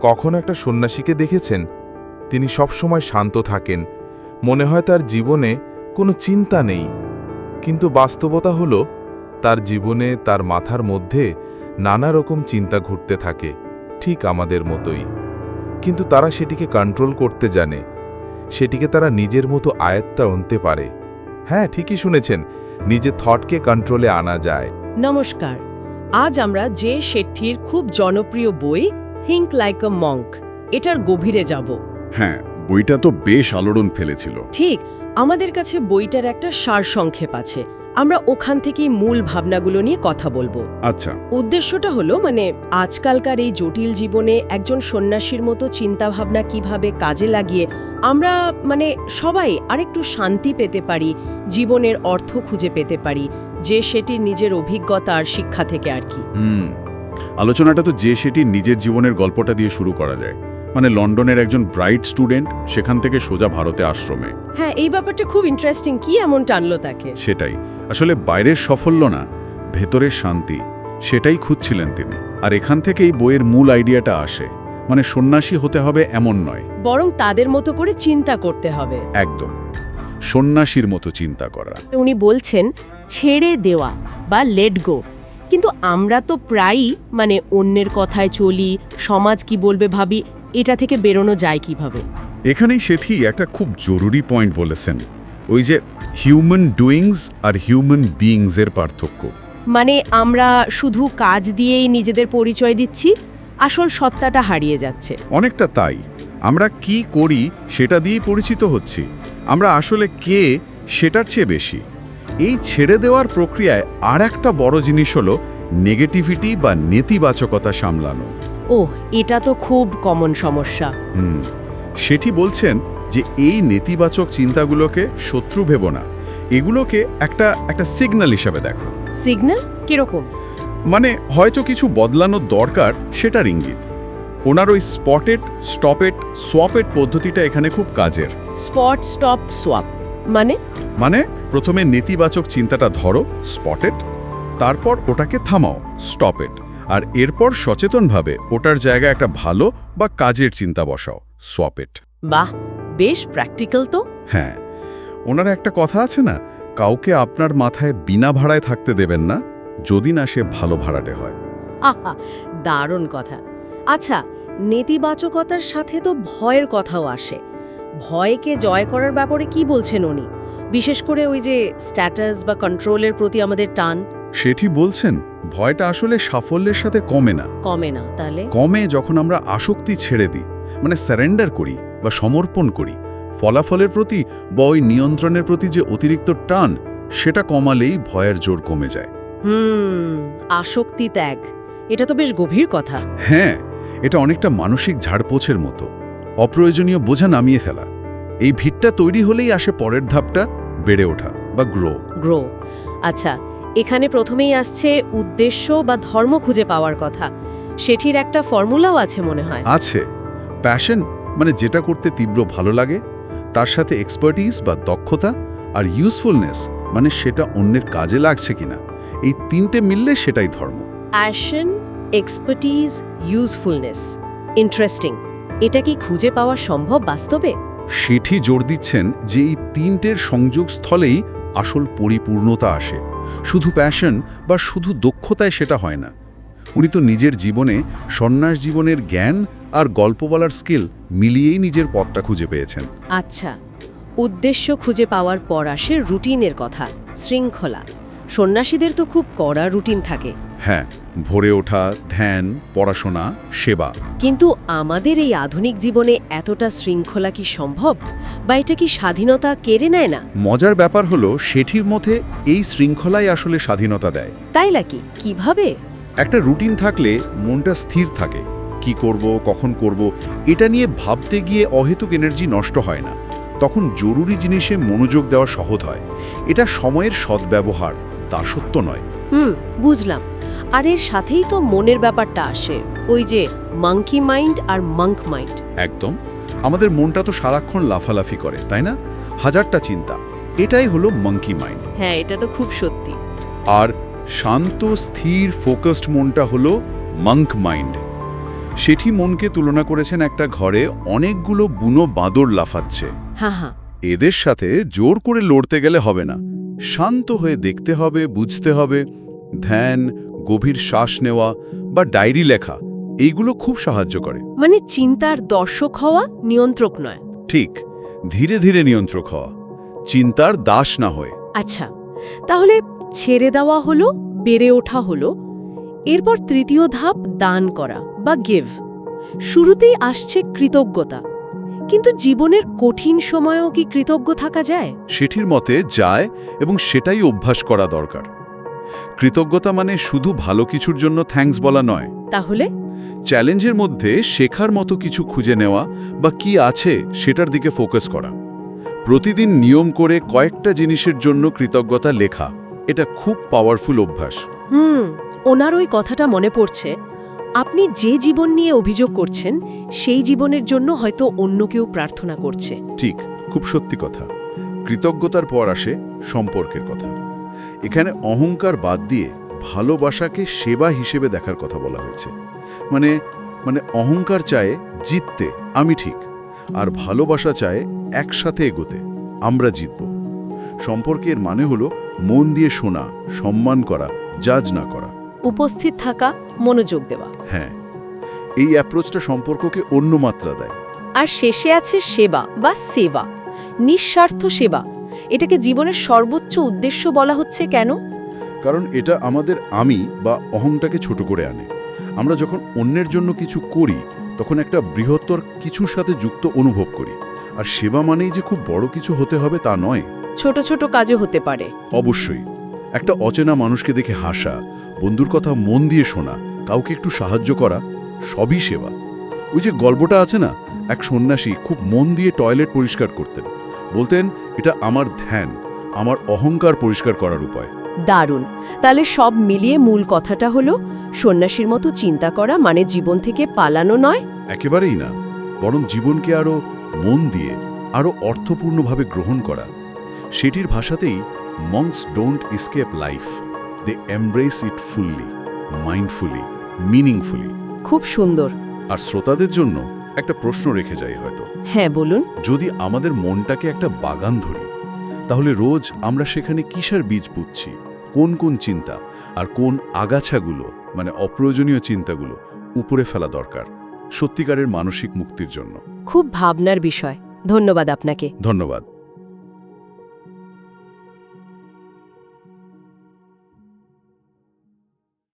কখনো একটা সন্ন্যাসীকে দেখেছেন? তিনি সবসময় শান্ত থাকেন। মনে হয় তার জীবনে কোনো চিন্তা নেই। কিন্তু বাস্তবতা হলো, তার জীবনে তার মাথার মধ্যে নানা রকম চিন্তা ঘুরতে থাকে, ঠিক আমাদের মতোই। কিন্তু তারা সেটিকে কন্ট্রোল করতে জানে। সেটিকে তারা নিজের মতো আয়ত্তা আনতে পারে। হ্যাঁ ঠিকই শুনেছেন, নিজের থটকে কন্ট্রোলে আনা যায়। নমস্কার। আজ আমরা যে শেট্টির খুব জনপ্রিয় বই থিঙ্ক লাইক আ মঙ্ক এটার গভীরে যাব। হ্যাঁ বইটা তো বেশ আলোড়ন ফেলেছিল। ঠিক আমাদের কাছে বইটার একটা সারসংক্ষেপ আছে। আমরা ওখান থেকেই মূল ভাবনাগুলো নিয়ে কথা বলব। আচ্ছা। উদ্দেশ্যটা হলো মানে আজকালকার এই জটিল জীবনে একজন সন্ন্যাসীর মতো চিন্তাভাবনা কীভাবে কাজে লাগিয়ে আমরা মানে সবাই আরেকটু শান্তি পেতে পারি জীবনের অর্থ খুঁজে পেতে পারি যে সেটি নিজের অভিজ্ঞতা আর শিক্ষা থেকে আর কি। হুম। আলোচনাটা তো যে সেটি নিজের জীবনের গল্পটা দিয়ে শুরু করা যায়। মানে লন্ডনের একজন ব্রাইট স্টুডেন্ট সেখান থেকে সোজা ভারতে আশ্রমে। হ্যাঁ এই ব্যাপারটা খুব ইন্টারেস্টিং কি এমন টানলো তাকে? সেটাই। আসলে বাইরের সাফল্য না ভেতরের শান্তি সেটাই খুঁজছিলেন তিনি। আর এখান থেকেই বইয়ের মূল আইডিয়াটা আসে। মানে সন্ন্যাসী হতে হবে এমন নয়। বরং তাদের মতো করে চিন্তা করতে হবে। একদম। সন্ন্যাসীর মতো চিন্তা করা। উনি বলছেন ছেড়ে দেওয়া বা লেট গো কিন্তু আমরা তো প্রায়ই মানে অন্যের কথায় চলি সমাজ কি বলবে ভাবি এটা থেকে বেরোনো যায় কীভাবে? এখানেই সেটি একটা খুব জরুরি পয়েন্ট বলেছেন ওই যে হিউম্যান ডুইংস আর হিউম্যান বিইংসের পার্থক্য। মানে আমরা শুধু কাজ দিয়েই নিজেদের পরিচয় দিচ্ছি আসল সত্তাটা হারিয়ে যাচ্ছে। অনেকটা তাই আমরা কি করি সেটা দিয়েই পরিচিত হচ্ছি আমরা আসলে কে সেটার চেয়ে বেশি। এই ছেড়ে দেওয়ার প্রক্রিয়ায় আর একটা বড় জিনিস হলো নেগেটিভিটি বা নেতিবাচকতা সামলানো। ও এটা তো খুব কমন সমস্যা। হুম সেটি বলছেন যে এই নেতিবাচক চিন্তাগুলোকে শত্রু ভেব না। এগুলোকে একটা একটা সিগন্যাল হিসাবে দেখো। সিগন্যাল কীরকম? মানে হয়তো কিছু বদলানোর দরকার সেটার ইঙ্গিত। ওনার ওই স্পটেড স্টপেড সোয়াপেড পদ্ধতিটা এখানে খুব কাজের। স্পট স্টপ সোয়াপ মানে? মানে প্রথমে নেতিবাচক চিন্তাটা ধরো স্পটেড তারপর ওটাকে থামাও স্টপেড আর এরপর সচেতনভাবে ওটার জায়গায় একটা ভালো বা কাজের চিন্তা বসাও সোয়াপেড বাহ বেশ প্র্যাকটিক্যাল তো। হ্যাঁ ওনার একটা কথা আছে না কাউকে আপনার মাথায় বিনা ভাড়ায় থাকতে দেবেন না যদি না সে ভালো ভাড়াটে হয়। আহা দারুণ কথা। আচ্ছা নেতিবাচকতার সাথে তো ভয়ের কথাও আসে। ভয়কে জয় করার ব্যাপারে কি বলছেন উনি? বিশেষ করে ওই যে স্ট্যাটাস বা কন্ট্রোলের প্রতি আমাদের টান। সেটি বলছেন ভয়টা আসলে সাফল্যের সাথে কমে না। কমে না তাহলে? কমে যখন আমরা আসক্তি ছেড়ে দিই মানে স্যারেন্ডার করি বা সমর্পণ করি ফলাফলের প্রতি বা ওই নিয়ন্ত্রণের প্রতি যে অতিরিক্ত টান সেটা কমালেই ভয়ের জোর কমে যায়। হুম আসক্তি ত্যাগ এটা তো বেশ গভীর কথা। হ্যাঁ এটা অনেকটা মানসিক ঝাড়পোছের মতো। অপ্রয়োজনীয় বোঝা নামিয়ে ফেলা। এই ভিটটা তৈরি হলেই আসে পরের ধাপটা বেড়ে ওঠা বা গ্রো গ্রো আচ্ছা এখানে প্রথমেই আসছে উদ্দেশ্য বা ধর্ম খুঁজে পাওয়ার কথা। সেটির একটা ফর্মুলাও আছে মনে হয়। আছে। প্যাশন মানে যেটা করতে তীব্র ভালো লাগে তার সাথে এক্সপার্টিস বা দক্ষতা আর ইউজফুলনেস মানে সেটা অন্যের কাজে লাগছে কিনা। এই তিনটে মিললে সেটাই ধর্ম। অ্যাশন এক্সপার্টিস ইউজফুলনেস ইন্টারেস্টিং এটা কি খুঁজে পাওয়া সম্ভব বাস্তবে? সেটি জোর দিচ্ছেন যে এই তিনটের সংযোগস্থলেই আসল পরিপূর্ণতা আসে শুধু প্যাশন বা শুধু দক্ষতায় সেটা হয় না। উনি তো নিজের জীবনে সন্ন্যাস জীবনের জ্ঞান আর গল্প বলার স্কিল মিলিয়েই নিজের পথটা খুঁজে পেয়েছেন। আচ্ছা উদ্দেশ্য খুঁজে পাওয়ার পর আসে রুটিনের কথা শৃঙ্খলা। সন্ন্যাসীদের তো খুব কড়া রুটিন থাকে। হ্যাঁ ভোরে ওঠা ধ্যান পড়াশোনা সেবা। কিন্তু আমাদের এই আধুনিক জীবনে এতটা শৃঙ্খলা কি সম্ভব? বা এটা কি স্বাধীনতা কেড়ে নেয় না? মজার ব্যাপার হলো সেটির মধ্যে এই শৃঙ্খলাই আসলে স্বাধীনতা দেয়। তাই নাকি? কীভাবে? একটা রুটিন থাকলে মনটা স্থির থাকে। কি করব কখন করব এটা নিয়ে ভাবতে গিয়ে অহেতুক এনার্জি নষ্ট হয় না। তখন জরুরি জিনিসে মনোযোগ দেওয়া সহজ হয়। এটা সময়ের সদ্ব্যবহার দাসত্ব নয়। হুম বুঝলাম। আর এর সাথেই তো মনের ব্যাপারটা আসে ওই যে মাঙ্কি মাইন্ড আর মাঙ্ক মাইন্ড একদম। আমাদের মনটা তো সারাক্ষণ লাফালাফি করে তাই না? হাজারটা চিন্তা। এটাই হলো মাঙ্কি মাইন্ড হ্যাঁ এটা তো খুব সত্যি। আর শান্ত স্থির ফোকাসড মনটা হলো মাঙ্ক মাইন্ড সেটি মনকে তুলনা করেছেন একটা ঘরে অনেকগুলো বুনো বাঁদর লাফাচ্ছে। হ্যাঁ হ্যাঁ এদের সাথে জোর করে লড়তে গেলে হবে না। শান্ত হয়ে দেখতে হবে বুঝতে হবে। ধ্যান গভীর শ্বাস নেওয়া বা ডায়েরি লেখা এইগুলো খুব সাহায্য করে। মানে চিন্তার দর্শক হওয়া নিয়ন্ত্রক নয়। ঠিক ধীরে ধীরে নিয়ন্ত্রক হওয়া। চিন্তার দাস না হয়ে। আচ্ছা তাহলে ছেড়ে দেওয়া হলো বেড়ে ওঠা হলো এরপর তৃতীয় ধাপ দান করা বা গিভ। শুরুতেই আসছে কৃতজ্ঞতা। কিন্তু জীবনের কঠিন সময়েও কি কৃতজ্ঞ থাকা যায়? সেটির মতে যায় এবং সেটাই অভ্যাস করা দরকার। কৃতজ্ঞতা মানে শুধু ভালো কিছুর জন্য থ্যাঙ্কস বলা নয়। তাহলে? চ্যালেঞ্জের মধ্যে শেখার মতো কিছু খুঁজে নেওয়া বা কি আছে সেটার দিকে ফোকাস করা। প্রতিদিন নিয়ম করে কয়েকটা জিনিসের জন্য কৃতজ্ঞতা লেখা এটা খুব পাওয়ারফুল অভ্যাস। হুম ওনার ওই কথাটা মনে পড়ছে। আপনি যে জীবন নিয়ে অভিযোগ করছেন, সেই জীবনের জন্য হয়তো অন্য কেউ প্রার্থনা করছে। ঠিক, খুব সত্যি কথা। কৃতজ্ঞতার পর আসে সম্পর্কের কথা। এখানে অহংকার বাদ দিয়ে ভালোবাসাকে সেবা হিসেবে দেখার কথা বলা হয়েছে। মানে মানে অহংকার চায় জিততে, আমি ঠিক। আর ভালোবাসা চায় একসাথে এগোতে, আমরা জিতব। সম্পর্কের মানে হলো মন দিয়ে শোনা, সম্মান করা জাজ না করা। উপস্থিত থাকা মনোযোগ দেওয়া। হ্যাঁ এই অ্যাপ্রোচটা সম্পর্ককে অন্য মাত্রা দেয়। আর শেষে আছে সেবা বা সেবা নিঃস্বার্থ সেবা। এটাকে জীবনের সর্বোচ্চ উদ্দেশ্য বলা হচ্ছে কেন? কারণ এটা আমাদের আমি বা অহংটাকে ছোট করে আনে। আমরা যখন অন্যের জন্য কিছু করি তখন একটা বৃহত্তর কিছুর সাথে যুক্ত অনুভব করি। আর সেবা মানেই যে খুব বড় কিছু হতে হবে তা নয়। ছোট ছোট কাজে হতে পারে। অবশ্যই। একটা অচেনা মানুষকে দেখে হাসা বন্ধুর কথা মন দিয়ে শোনা কাউকে একটু সাহায্য করা সবই সেবা। ওই যে গল্পটা আছে না এক সন্ন্যাসী খুব মন দিয়ে টয়লেট পরিষ্কার করতেন। বলতেন এটা আমার ধ্যান আমার অহংকার পরিষ্কার করার উপায়। দারুণ। তাহলে সব মিলিয়ে মূল কথাটা হলো সন্ন্যাসীর মতো চিন্তা করা মানে জীবন থেকে পালানো নয়? একেবারেই না বরং জীবনকে আরও মন দিয়ে আরও অর্থপূর্ণভাবে গ্রহণ করা। সেটির ভাষাতেই monks don't escape life they embrace it fully mindfully meaningfully খুব সুন্দর। আর শ্রোতাদের জন্য একটা প্রশ্ন রেখে যাই হয়তো। হ্যাঁ বলুন। যদি আমাদের মনটাকে একটা বাগান ধরি তাহলে রোজ আমরা সেখানে কিসের বীজ পুঁতছি কোন কোন চিন্তা? আর কোন আগাছাগুলো মানে অপ্রয়োজনীয় চিন্তাগুলো উপরে ফেলা দরকার সত্যিকারের মানসিক মুক্তির জন্য। খুব ভাবনার বিষয়। ধন্যবাদ আপনাকে। ধন্যবাদ।